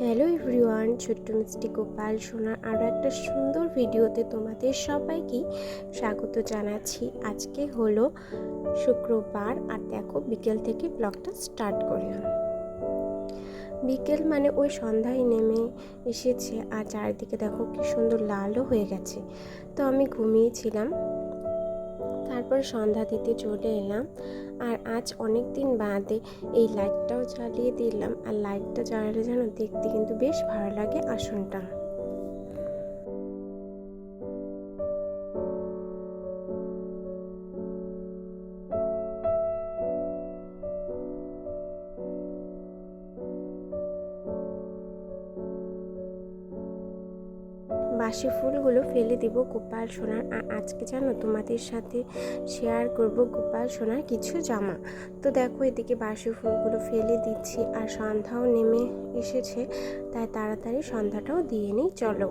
Hello everyone, ছোট্ট মিষ্টি গোপাল সোনার আরও একটা সুন্দর ভিডিওতে তোমাদের সবাইকে স্বাগত জানাচ্ছি। আজকে হলো শুক্রবার আর দেখো বিকেল থেকে ব্লগটা স্টার্ট করলাম বিকেল মানে ওই সন্ধ্যায় নেমে এসেছে আর চারিদিকে দেখো কি সুন্দর লালও হয়ে গেছে। তো আমি ঘুমিয়েছিলাম। তারপর সন্ধ্যা দিতে চলে এলাম। আর আজ অনেক দিন বাদে এই লাইটটাও জ্বালিয়ে দিলাম। আর লাইটটা জ্বালালে যেন দেখতে কিন্তু বেশ ভালো লাগে আসনটা। বাসি ফুলগুলো ফেলে দেব। গোপাল, সোনার আর আজকে জানো তোমাদের সাথে শেয়ার করব গোপাল, সোনার কিছু জামা। তো দেখো এদিকে বাসি ফুলগুলো ফেলে দিচ্ছি আর সন্ধ্যাও নেমে এসেছে, তাই তাড়াতাড়ি সন্ধ্যাটাও দিয়ে নিই, চলো।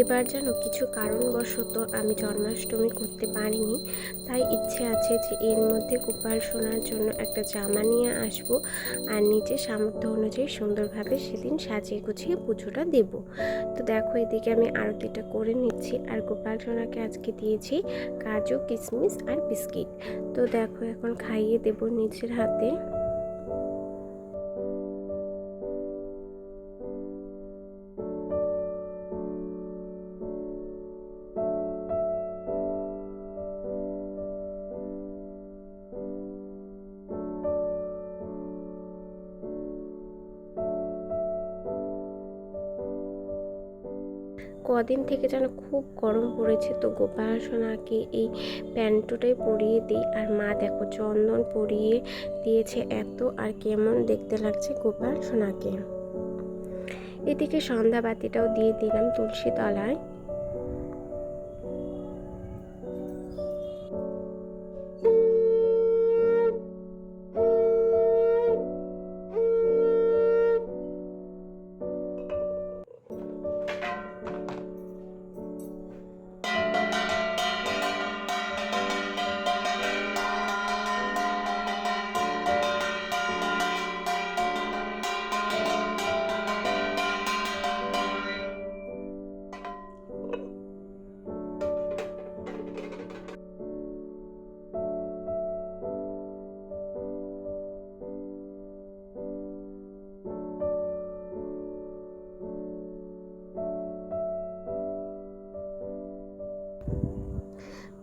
এবার যেন কিছু কারণবশত আমি জন্মাষ্টমী করতে পারিনি, তাই ইচ্ছে আছে যে এর মধ্যে গোপাল সোনার জন্য একটা জামা নিয়ে আসব আর নিজের সামর্থ্য অনুযায়ী সুন্দরভাবে সেদিন সাজিয়ে গুছিয়ে পুজোটা দেব। তো দেখো, এদিকে আমি আরতিটা করে নিচ্ছি আর গোপাল সোনাকে আজকে দিয়েছি কাজু, কিশমিশ আর বিস্কিট। তো দেখো, এখন খাইয়ে দেব নিজের হাতে। কদিন থেকে যেন খুব গরম পড়েছে। তো গোপাল সোনাকে এই প্যান্টটাই পরিয়ে দিই। আর মা দেখো চন্দন পরিয়ে দিয়েছে এত। আর কেমন দেখতে লাগছে গোপাল সোনাকে। এদিকে সন্ধ্যা বাতিটাও দিয়ে দিলাম তুলসী তলায়।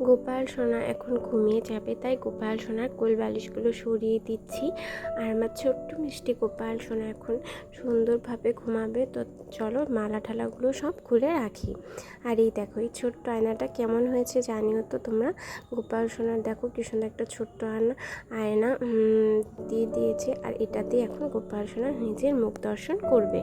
গোপাল সোনা এখন ঘুমিয়ে যাবে, তাই গোপাল সোনার কোল বালিশগুলো সরিয়ে দিচ্ছি। আর আমার ছোট্ট মিষ্টি গোপাল সোনা এখন সুন্দরভাবে ঘুমাবে, তো চলো মালা ঠালাগুলো সব খুলে রাখি। আর এই দেখো, এই ছোট্ট আয়নাটা কেমন হয়েছে জানিও তো তোমরা? গোপাল সোনার দেখো কি সুন্দর একটা ছোট্ট আয়না আয়না দিয়ে দিয়েছে। আর এটাতে এখন গোপাল সোনা নিজের মুখ দর্শন করবে।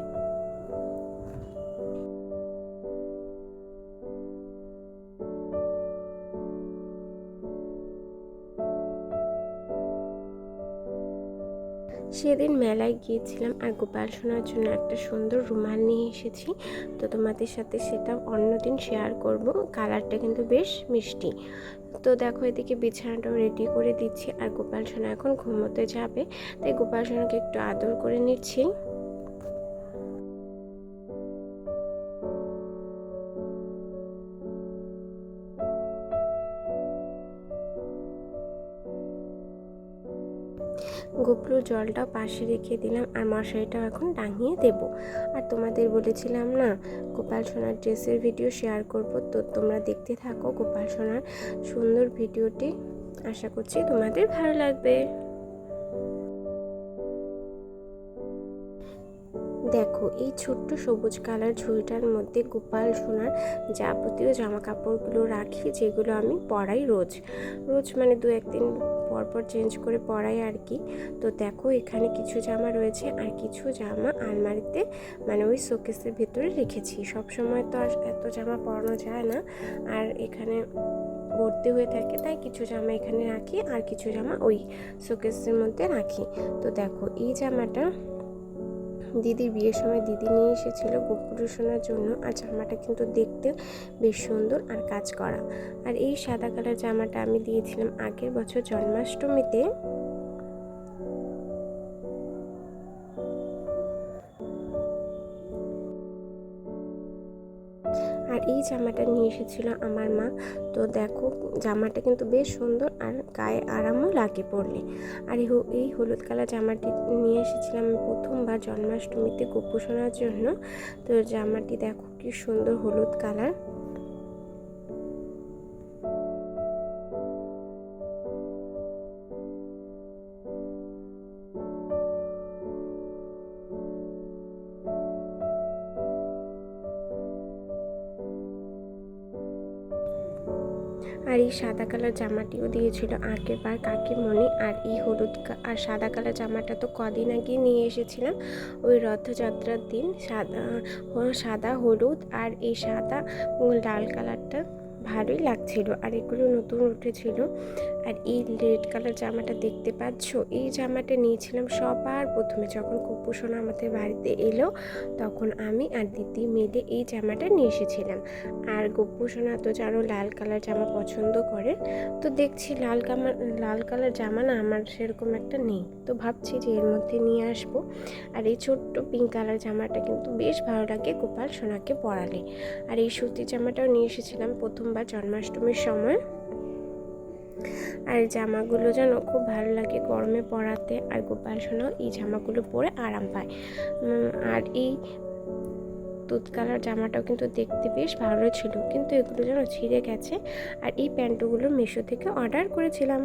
সেদিন মেলায় গিয়েছিলাম আর গোপাল সোনার জন্য একটা সুন্দর রুমাল নিয়ে এসেছি। তো তোমাদের সাথে সেটা অন্যদিন শেয়ার করব। কালারটা কিন্তু বেশ মিষ্টি। তো দেখো এদিকে বিছানাটাও রেডি করে দিচ্ছি আর গোপাল সোনা এখন ঘুমোতে যাবে। তাই গোপাল সোনাকে একটু আদর করে নিচ্ছি। গোপলুর জলটা পাশে রেখে দিলাম আর মশারিটাও এখন টাঙিয়ে দেব। আর তোমাদের বলেছিলাম না, গোপাল সোনার ড্রেসের ভিডিও শেয়ার করব, তো তোমরা দেখতে থাকো গোপাল সোনার সুন্দর ভিডিওটি। আশা করছি তোমাদের ভালো লাগবে। দেখো, এই ছোট্ট সবুজ কালার ঝুড়িটার মধ্যে গোপাল সোনার যাবতীয় জামা কাপড়গুলো রাখি, যেগুলো আমি পরাই রোজ। রোজ মানে দু একদিন পরপর চেঞ্জ করে পরাই আর কি। তো দেখো, এখানে কিছু জামা রয়েছে আর কিছু জামা আলমারিতে মানে ওই শোকেসের ভেতরে রেখেছি। সব সময় তো আর এত জামা পরানো যায় না। আর এখানে ভর্তি হয়ে থাকে, তাই কিছু জামা এখানে রাখি আর কিছু জামা ওই শোকেসের মধ্যে রাখি। তো দেখো, এই জামাটা দিদির বিয়ের সময় দিদি নিয়ে এসেছিল গোপুরের শোনার জন্য আর জামাটা কিন্তু দেখতে বেশ সুন্দর আর কাজ করা। আর এই সাদা কালার জামাটা আমি দিয়েছিলাম আগের বছর জন্মাষ্টমীতে। আর এই জামাটা নিয়ে এসেছিল আমার মা। তো দেখো, জামাটা কিন্তু বেশ সুন্দর আর গায়ে আরামও লাগে পরলে। আর এই হলুদ কালার জামাটি নিয়ে এসেছিলাম প্রথমবার জন্মাষ্টমীতে গোপোষণার জন্য। তো জামাটি দেখো কি সুন্দর হলুদ কালার। আর এই সাদা কালার জামাটিও দিয়েছিল আগের বার কাকিমণি আর এই হলুদ আর সাদা কালার জামাটা তো কদিন আগে নিয়ে এসেছিলাম। ওই রথযাত্রার দিন সাদা সাদা হলুদ আর এই সাদা লাল কালারটা ভালোই লাগছিল আর এগুলো নতুন উঠেছিল। আর এই রেড কালার জামাটা দেখতে পাচ্ছ? এই জামাটা নিয়েছিলাম সবার প্রথমে। যখন কুপুসোনা আমাদের বাড়িতে এলো, তখন আমি আর দিদি মিলে এই জামাটা নিয়ে এসেছিলাম। আর গোপুসোনা তো জানো লাল কালার জামা পছন্দ করে, তো দেখছি লাল কামা, লাল কালার জামা না আমার সেরকম একটা নেই। তো ভাবছি যে এর মধ্যে নিয়ে আসব। আর এই ছোট্ট পিঙ্ক কালার জামাটা কিন্তু বেশ ভালো লাগে গোপাল সোনাকে পরালে। আর এই সুতির জামাটাও নিয়ে এসেছিলাম প্রথমবার জন্মাষ্টমীর সময়। আর জামাগুলো যেন খুব ভালো লাগে গরমে পরাতে, আর গোপাল সোনাও এই জামাগুলো পরে আরাম পায়। আর এই দুধ কালার জামাটাও কিন্তু দেখতে বেশ ভালো ছিল, কিন্তু এগুলো যেন ছিঁড়ে গেছে। আর এই প্যান্টগুলো মিশো থেকে অর্ডার করেছিলাম।